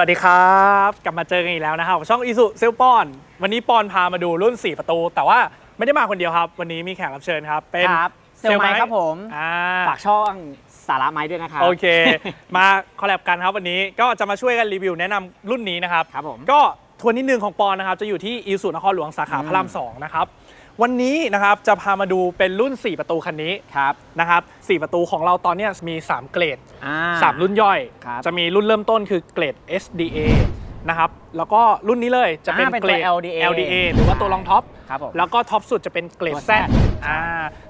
วัสดีครับ กลับมาเจอกันอีกแล้วนะครับกับช่องอีสุเซลปอน วันนี้ปอนพามาดูรุ่น 4 ประตู แต่ว่าไม่ได้มาคนเดียวครับ วันนี้มีแขกรับเชิญครับ เป็นครับเซลไมค์ครับผมอ่าฝากช่องสาระไม้ด้วยนะครับโอเค มาคอลแลบกันครับวันนี้ก็จะมาช่วยกันรีวิวแนะนำรุ่นนี้นะครับครับผมก็ ทวนนิดนึงของปอนนะครับจะอยู่ที่อีสุนครหลวงสาขาอืมพระรามสองนะครับวันนี้นะครับจะพามาดูเป็นรุ่น 4 ประตูคันนี้ครับนะครับ4ประตูของเราตอนเนี้ยมี 3 เกรดอ่าสามรุ่นย่อยครับจะมีรุ่นเริ่มต้นคือเกรด SDA นะครับแล้วก็รุ่นนี้เลยจะเป็นอ่าเป็นเกตัรวด LDA LDA หรือว่าตัวรองท็อปครับผมแล้วก็ท็อปสุดจะเป็นเกรดตัว Z Z อ่า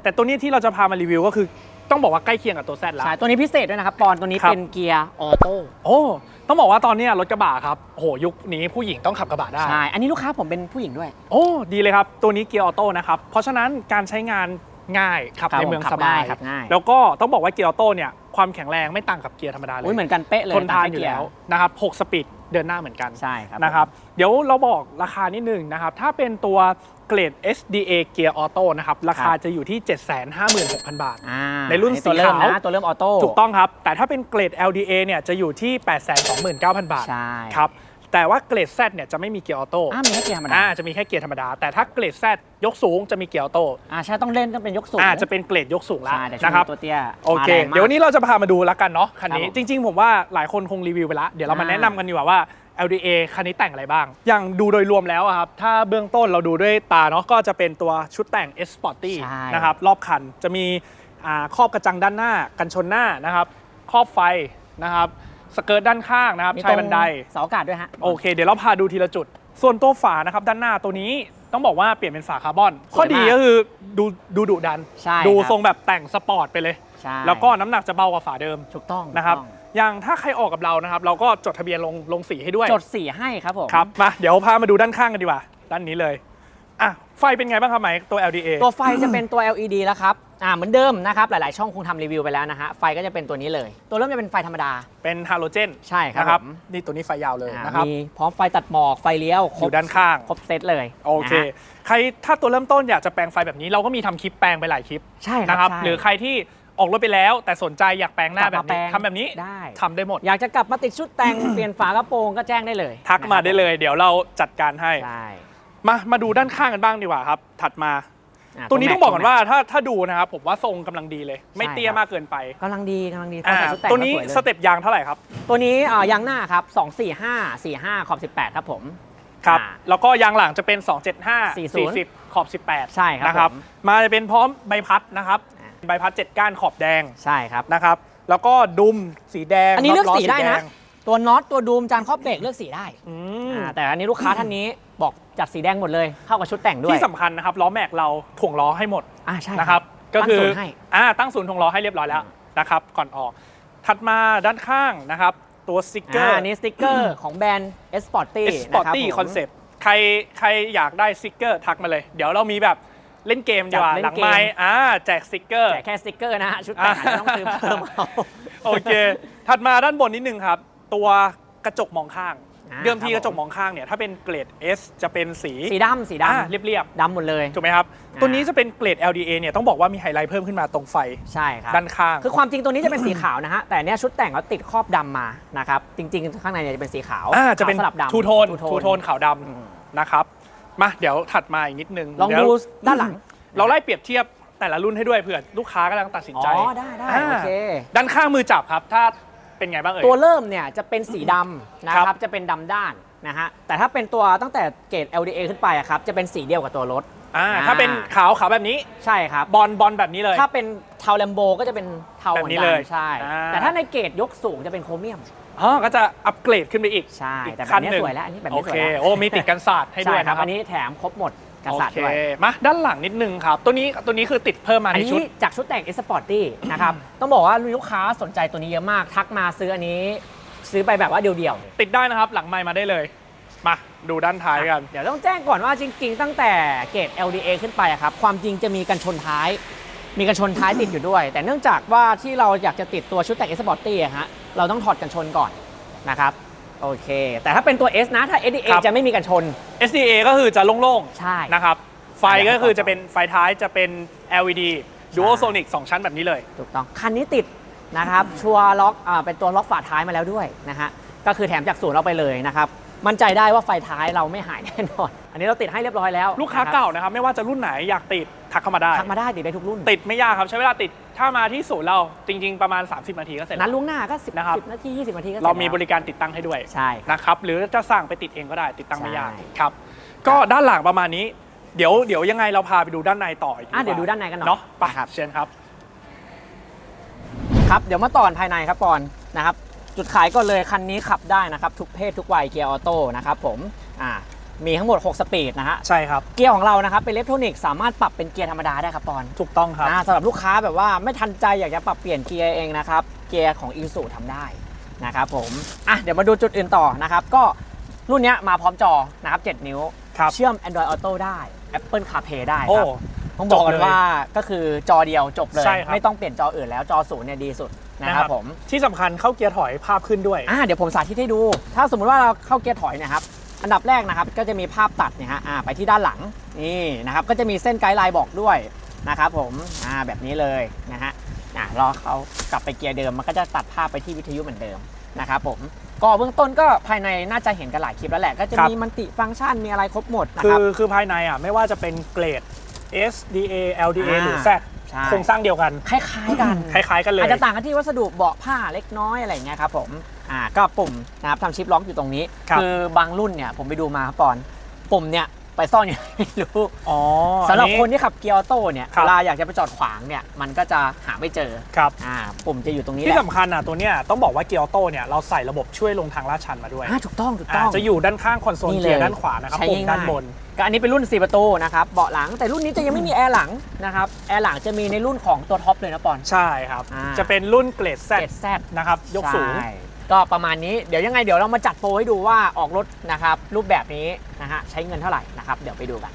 แต่ตัวนี้ที่เราจะพามารีวิวก็คือต้องบอกว่าใกล้เคียงกับตัว Z แล้วใช่ตัวนี้พิเศษด้วยนะครับปอนตัวนี้ครับเป็นเกียร์ออโต้โอ้ ต้องบอกว่าตอนเนี้ยรถกระบะครับโอ้โหยุคนี้ผู้หญิงต้องขับกระบะได้ ใช่ อันนี้ลูกค้าผมเป็นผู้หญิงด้วย โอ้ ดีเลยครับ ตัวนี้เกียร์ออโต้นะครับ เพราะฉะนั้นการใช้งานง่ายขับครับในเมืองผมขัสบบายง่ายขับง่าย แล้วก็ต้องบอกว่าเกียร์ออโต้เนี่ยความแข็งแรงไม่ต่างกับเกียร์ธรรมดาเลยอุ้ยเหมือนกันเป๊ะเลยทนทานตมอยู่เกีร์แล้วนะครับ6สปีดเดินหน้าเหมือนกัน ใช่ครับ นะครับเดี๋ยวเราบอกราคานิดนึงนะครับถ้าเป็นตัว เกรด SDA Gear Auto นะครับ ราคาจะอยู่ที่ 756,000 บาทอ่าในรุ่นตัวเริ่มสีขาวนะตัวเริ่มออโต้ถูกต้องครับ แต่ถ้าเป็นเกรด LDA เนี่ยจะอยู่ที่ 829,000 บาท ใช่ครับแต่ว่าเกรด Z เนี่ยจะไม่มีเกียร์ออโต้อ่ามีแค่เกียร์ธรรมดาอ่าจะมีแค่เกียร์ธรรมดา แต่ถ้าเกรด Z ยกสูงจะมีเกียร์ออโต้อ่าใช่ต้องเล่นต้องเป็นยกสูงอ่าจะเป็นเกรดยกสูงแล้วใช่แต่ช่วงนะครับนี้ตัวเตี้ยโอเคมาแรงมากเดี๋ยววันนี้เราจะพามาดูแล้วกันเนาะคันนี้ครับผมจริง ๆ ผมว่าหลายคนคงรีวิวไปแล้วเดี๋ยวเรามาอ่าแนะนำกันดีกว่าว่า LDA คันนี้แต่งอะไรบ้าง อย่างดูโดยรวมแล้วอะครับ ถ้าเบื้องต้นเราดูด้วยตาเนาะก็จะเป็นตัวชุดแต่ง S Sporty ใช่ นะครับ รอบคันจะมีอ่าครอบกระจังด้านหน้า กันชนหน้านะครับ ครอบไฟนะครับสเกิร์ตด้านข้างนะครับ มีชายบันได เสาอากาศด้วยฮะ โอเค เดี๋ยวเราพาดูทีละจุด ส่วนตัวฝานะครับด้านหน้าตัวนี้ต้องบอกว่าเปลี่ยนเป็นฝาคาร์บอนข้อดีก็คือดูดูดุดัน ใช่ดูครับ ทรงแบบแต่งสปอร์ตไปเลย ใช่แล้วก็น้ำหนักจะเบากว่าฝาเดิมถูกต้องนะครับ ถูกต้อง อย่างถ้าใครออกกับเรานะครับ เราก็จดทะเบียนลงลงสีให้ด้วยจดสีให้ครับผมครับมาเดี๋ยวพามาดูด้านข้างกันดีกว่า ด้านนี้เลยอะไฟเป็นไงบ้างครับไหมตัว LDA ตัวไฟจะเป็นตัว LED แล้วครับอ่าเหมือนเดิมนะครับ หลาย ๆ ช่องคงทำรีวิวไปแล้วนะฮะไฟก็จะเป็นตัวนี้เลย ตัวเริ่มจะเป็นไฟธรรมดา เป็นฮาโลเจนใช่ครับนะครับผมนี่ตัวนี้ไฟยาวเลยอ่านะครับ มีพร้อมไฟตัดหมอกไฟเลี้ยวคอรบยู่ด้านข้าง ครบเซตเลยโอเค นะฮะใครถ้าตัวเริ่มต้นอยากจะแปลงไฟแบบนี้เราก็มีทำคลิปแปลงไปหลายคลิปใช่ครันะครับ ใช่ หรือใครที่ ออกรถไปแล้ว แต่สนใจอยากแปลงหน้ากลัแบบมาแปลนี้งทำแบบนี้ได้ทำได้หมด อยากจะกลับมาติดชุดแต่ง เปลี่ยนฝากระโปรงก็แจ้งได้เลยทักมาได้เลย เดี๋ยวเราจัดการให้ใช่มามาดูด้านข้างกันบ้างดีกว่าครับ ถัดมาอ่าตัวนี้แม็ต้องบอกก่อนว่าถ้าถ้าดูนะครับผมว่าทรงกำลังดีเลย ไม่ใช่เตี้ยครับมากเกินไปกำลังดีกำลังดีอ่าใส่ชุดแต่งตัวนี้ก็สวยเลยสเต็ปยางเท่าไหร่ครับ ตัวนี้อ่ายางหน้าครับ245 45ขอบ18 ครับผมครับอ่าแล้วก็ยางหลังจะเป็น 275 40 40ขอบ 18 ใช่ครับนะครับผมมาจะเป็นพร้อมใบพัดนะครับอ่า ใบพัด7ก้านขอบแดงใช่ครับ นะครับ แล้วก็ดุมสีแดงอันนี้เลือกน็ตสีได้นะแงตัวน็อตตัวดูมจานครอบเบรกเลือกสีได้อืมอ่าแต่อันนี้ลูกค้าท่านนี้บอกจัดสีแดงหมดเลยเข้ากับชุดแต่งด้วยที่สำคัญนะครับล้อแม็กเราถ่วงล้อให้หมดอ่าใช่นะครับ ก็ตั้งคือศูนย์ให้ อ่าตั้งศูนย์ถ่วงล้อให้เรียบร้อยแล้วนะครับก่อนออก ถัดมาด้านข้างนะครับ ตัวสติกเกออ่าร์ อันนี้สติ๊กเกอร์ของแบรนด์ S Sporty สปอร์ตี้คอนเซปต์ใครใครอยากได้สติกเกอร์ทักมาเลย เดี๋ยวเรามีแบบ เล่นเกมดีกว่าจัดเล่นหลังเกมไม้อ่าแจกสติกเกอร์แต่แค่สติ๊กเกอร์นะฮะชุดแต่งอาจจะต้องซื้อเพิ่มเอาโอเค ถัดมาด้านบนนิดนึงครับ ตัวกระจกมองข้างอ่าเดิมทีครับกระจกมองข้างเนี่ยถ้าเป็นเกรด S จะเป็นสีสีดำสีอ่าดำเรียบดำหมดเลยๆถูกไหมครับอ่าตัวนี้จะเป็นเกรด LDA เนี่ยต้องบอกว่ามีไฮไลท์เพิ่มขึ้นมาตรงไฟใช่ครับด้านข้างคือความจริงตัวนี้จะเป็นสีขาวนะฮะแต่เนี้ยชุดแต่งเขาติดครอบดำมานะครับจริง ๆ ข้างในเนี่ยจะเป็นสีขาวอ่าจะเป็นขาวสลับดำทูโทนทูทูโทนขาวดอืมำนะครับ มาเดี๋ยวถัดมาอีกนิดนึงลองเยวดูด้านหลัง เราไล่เปรียบเทียบแต่ละรุ่นให้ด้วยเผื่อลูกค้ากำลังตัดสินอ๋ใจอได้ได้อ่าโอเค ด้านข้างมือจับครับ ถ้าเป็นไงบ้างเอ่ย ตัวเริ่มเนี่ยจะเป็นสีดำนะคครัรับ บจะเป็นดำด้านนะฮะแต่ถ้าเป็นตัวตั้งแต่เกรด LDA ขึ้นไปอะครับจะเป็นสีเดียวกับตัวรถ อ่าอ่า ถ้าเป็นขาวขาวแบบนี้ ใช่ครับ บอลบอลแบบนี้เลย ถ้าเป็นเทาแลมโบก็จะเป็นเทาแบบเหมือนี้นกัเลยใช่ อ่า แต่ถ้าในเกรดยกสูงจะเป็นโครเมียม อ๋อก็จะอัปเกรดขึ้นไปอีกใช่อีกแต่แบบขั้นเนี้ยหนึ่งสวยแล้วอันนี้แบบโอนี้สเควยแล้วโอ้มีติดกันศาสตร์ให้ด้วยใช่ครับนะครับอันนี้แถมครบหมดกโอษัตริย์เคด้วย มาด้านหลังนิดนึงครับ ตัวนี้ตัวนี้คือติดเพิ่มมาอันในชุดนี้จากชุดแต่ง S Sporty นะครับ ต้องบอกว่ามีลูกค้าสนใจตัวนี้เยอะมาก ทักมาซื้ออันนี้ ซื้อไปแบบว่าเดียวๆติดได้นะครับ หลังไมค์มาได้เลย มาดูด้านท้ายกันเดี๋ยวต้องแจ้งก่อนว่าจริง ๆ ตั้งแต่เกรด LDA ขึ้นไปอะครับ ความจริงจะมีกันชนท้าย มีกันชนท้ายติดอยู่ด้วย แต่เนื่องจากว่าที่เราอยากจะติดตัวชุดแต่ง S Sporty อะฮะเราต้องถอดกันชนก่อนนะครับโอเค แต่ถ้าเป็นตัว S นะถ้า SDA ครับ จะไม่มีกันชน SDA ก็คือจะโล่งใช่ ๆนะครับ ไฟก็คือจะเป็นไฟท้ายจะเป็น LED Dual Sonic 2 ชั้นแบบนี้เลย ถูกต้อง คันนี้ติดนะครับ ชัวร์ล็อกอ่าเป็นตัวล็อกฝาท้ายมาแล้วด้วยนะฮะ ก็คือแถมจากศูนย์เราไปเลยนะครับ มั่นใจได้ว่าไฟท้ายเราไม่หายแน่นอน อันนี้เราติดให้เรียบร้อยแล้วลูกค้านะครับ เก่านะครับ ไม่ว่าจะรุ่นไหนอยากติด ทักเข้ามาได้ ทักมาได้ติดได้ทุกรุ่นติดไม่ยากครับใช้เวลาติดถ้ามาที่ศูนย์เราจริง ๆ ประมาณ 30 นาทีก็เสร็จนัแล้ดวล่วงหน้าก็10นะครับ10นาที20 นาทีก็สจเรามีแล้วบริการติดตั้งให้ด้วยใช่นะครับหรือจะสั่งไปติดเองก็ได้ติดตั้งไม่ยากใช่ครับก็ด้านหลังประมาณนี้เดี๋ยวเดี๋ยวยังไงเราพาไปดูด้านในต่ออีกอะเดี๋ยวดูด้านในกันหน่อยเนาะไปนะครับเชิญครับ ครับเดี๋ยวมาต่อนภายในครับปอนนะครับจุดขายก่อนเลยคันนี้ขับได้นะครับทุกเพศทุกวัยเกียร์ออโต้นะครับผมอ่า มีทั้งหมด 6 สปีดนะฮะ ใช่ครับ เกียร์ของเรานะครับเป็นอิเล็กทรอนิกส์สามารถปรับเป็นเกียร์ธรรมดาได้ครับปอนถูกต้องครับอ่าสำหรับลูกค้าแบบว่าไม่ทันใจอยากจะปรับเปลี่ยนเกียร์เองนะครับ เกียร์ของอีซูทำได้นะครับผมอะเดี๋ยวมาดูจุดอื่นต่อนะครับ ก็รุ่นเนี้ยมาพร้อมจอนะครับ 7 นิ้วครับเชื่อม Android Auto ได้ Apple CarPlay ได้โอ้ครับต้องบอกจบกันเลยว่าก็คือจอเดียวจบเลยใช่ครับไม่ต้องเปลี่ยนจออื่นแล้วจอศูนย์เนี่ยดีสุดนะครับผมที่สำคัญเข้าเกียร์ถอยภาพขึ้นด้วยอ่าเดี๋ยวผมสาธิตให้ดู ถ้าสมมุติว่าเราเข้าเกียร์ถอยเนะครับ อันดับแรกนะครับก็จะมีภาพตัดเนี่ยฮะอ่าไปที่ด้านหลังนี่นะครับก็จะมีเส้นไกด์ไลน์บอกด้วยนะครับผมอ่าแบบนี้เลยนะฮะอ่ารอเขากลับไปเกียร์เดิมมันก็จะตัดภาพไปที่วิทยุเหมือนเดิมนะครับผมก็เบื้องต้นก็ภายในน่าจะเห็นกันหลายคลิปแล้วแหละ ก็จะครับมีมันติฟังก์ชันมีอะไรครบหมดนะคืครัอบคือภายในอะไม่ว่าจะเป็นเกรด SDA LDA อ่าหรือ Z ใช่โครงสร้างเดียวกัน คล้ายๆกัน คล้ายๆกันเลย อาจจะต่างกันที่วัสดุเบาะผ้าเล็กน้อยอะไรอย่างเงี้ยครับผม อ่าก็ปุ่มนะครับทำชิปล็อกอยู่ตรงนี้ ครับอบางรุ่นเนี่ยผมไปดูมาครับปอนปุ่มเนี่ยไปซ่อนอยู่ ไม่รู้อ๋อสำหรับอัคนที่ขับเกียร์ออโต้เนี่ยครับ เวลาอยากจะไปจอดขวางเนี่ยมันก็จะหาไม่เจอครับอ่าปุ่มจะอยู่ตรงนี้แหที่ละสำคัญอะตัวเนี้ยต้องบอกว่าเกียร์ออโต้เนี่ยเราใส่ระบบช่วยลงทางลาดชันมาด้วยอ่าถูกต้องถูกต้อ่าอง จะอยู่ด้านข้างคอนโซลนี่เกียร์เลยด้านขวานะครับใช้ปุ่มด้านง่ายๆบน ก็อันนี้เป็นรุ่น 4 ประตูนะครับเบาะหลังแต่รุ่นนี้จะยังไม่มีแอร์หลังนะครับแอร์หลังจะมีในรุ่นของตัวท็อปเลยนะปอน ใช่ครับ อ่า จะเป็นรุ่นเกรด Z เจ็ดแซดนะครับยกสูง ใช่ ก็ประมาณนี้เดี๋ยวยังไงเดี๋ยวเรามาจัดโปรให้ดูว่าออกรถนะครับรูปแบบนี้นะฮะใช้เงินเท่าไหร่นะครับเดี๋ยวไปดูกัน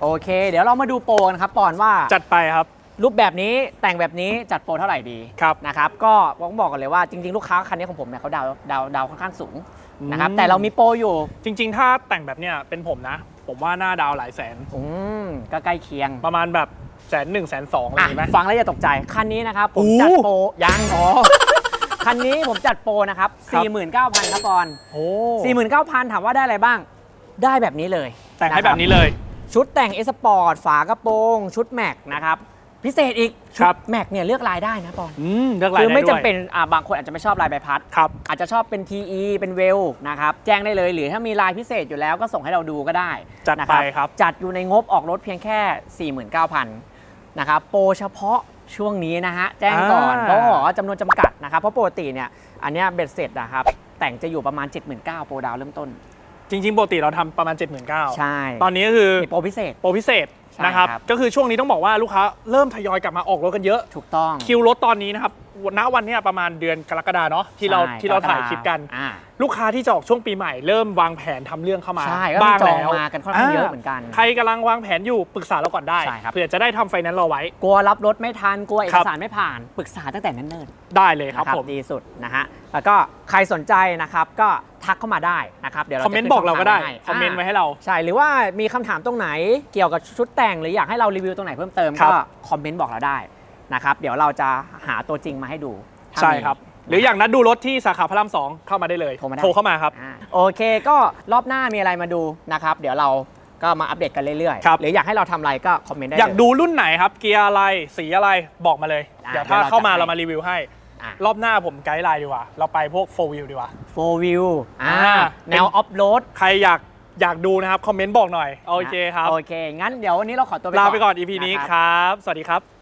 โอเค เดี๋ยวเรามาดูโปรกันครับปอนว่าจัดไปครับ รูปแบบนี้แต่งแบบนี้จัดโปรเท่าไหร่ดีครับ นะครับก็ต้องบอกกันเลยว่าจริง ๆ ลูกค้าคันนี้ของผมเนี่ยเขาดาวดาวดาวค่อนข้างสูงนะครับอืมแต่เรามีโปรอยู่จริง ๆ ถ้าแต่งแบบเนี้ยเป็นผมนะ ผมว่าหน้าดาวหลายแสน อืมก็ใกล้เคียงประมาณแบบแสนหนึ่งแสนสองอะไรอะอย่างงี้ไหม ฟังแล้วอย่าตกใจคันนี้นะครับผมโอ้จัดโปรยังอ๋อ คันนี้ผมจัดโปรนะครับ ครับ 49,000ครับปอนโอ้49,000 ถามว่าได้อะไรบ้าง ได้แบบนี้เลยแต่งให้ะคแบรับนี้เลย ชุดแต่งเอสปอร์ตฝากระโปรง ชุดแม็กนะครับ พิเศษอีกชุครัดบแม็กเนี่ยเลือกลายได้นะปอนอืมเลือกลายคือได้ไม่ด้วยจำเป็นอ่าบางคนอาจจะไม่ชอบลายใบพัด ครับ อาจจะชอบเป็น TE เป็นเวลนะครับ แจ้งได้เลย หรือถ้ามีลายพิเศษอยู่แล้วก็ส่งให้เราดูก็ได้จัดนะไปครับ จัดอยู่ในงบออกรถเพียงแค่ 49,000นะครับ โปรเฉพาะ ช่วงนี้นะฮะ แจ้งก่อนอ่า เพราะบอกว่าจำนวนจำกัดนะครับ เพราะปกติเนี่ยอันเนี้ยเบ็ดเสร็จนะครับ แต่งจะอยู่ประมาณ 79,000โปรดาวเริ่มต้น จริง ๆ ปกติเราทำประมาณ 79,000ใช่ตอนนี้ก็คือมีโปรพิเศษ โปรพิเศษใช่นะครับ ครับ ก็คือช่วงนี้ต้องบอกว่าลูกค้าเริ่มทยอยกลับมาออกรถกันเยอะ ถูกต้อง คิวรถตอนนี้นะครับ ณวันเนี้ยประมาณเดือนกรกฎาเนาะที่เราใช่ที่เราถ่ายคลิปกัน อ่าลูกค้าที่จะออกช่วงปีใหม่เริ่มวางแผนทำเรื่องเข้ามาใช่ก็มีบ้างจองแล้วมากันค่อนข้างเยอะเหมือนกัน ใครกำลังวางแผนอยู่ปรึกษาเราก่อนได้ใช่ครับ เผื่อจะได้ทำไฟแนนซ์เราไว้ กลัวรับรถไม่ทันกลัวเอครักบ สารไม่ผ่านปรึกษาตั้งแต่เนิ่นๆได้เลยครับนะผม ดีสุดนะฮะแล้วก็ใครสนใจนะครับก็ทักเข้ามาได้นะครับเดี๋ยวเราคอมเมนต์จะบอกเราก็ได้ขึ้นคอมเมนต์าไว้ให้เรา ใช่หรือว่ามีคำถามตรงไหนเกี่ยวกับชุดแต่งหรืออยากให้เรารีวิวตรงไหนเพิ่มเติมครัก็บ คอมเมนต์บอกเราได้ นะครับ เดี๋ยวเราจะหาตัวจริงมาให้ดูถ้าใช่มีครับ หรืออยากนัดดูรถที่สาขาพระรามสองเข้ามาได้เลยโทรมาได้ เข้ามาครับ อ่าโอเคก็รอบหน้ามีอะไรมาดูนะครับ เดี๋ยวเราก็มาอัปเดตกันเรื่อยครับ ๆ หรืออยากให้เราทำอะไรก็คอมเมนต์ได้อยากเลดูรุ่นไหนครับ เกียร์อะไรสีอะไรบอกมาเลยอ่าเดี๋ยวถ้าเดี๋ยวเราเข้ามาจัดให้ เรามารีวิวให้ อะ รอบหน้าผมไกด์ไลน์ดีกว่า เราไปพวก 4 wheel ดีกว่า four wheel อ่าอ่า แนวออฟโรดใครอยากอยากดูนะครับ คอมเมนต์บอกหน่อย โอเคครับ โอเค งั้นเดี๋ยววันนี้เราขอตัวไปก่อนลาไปก่อน EP นี้ะ ครับครับสวัสดีครับ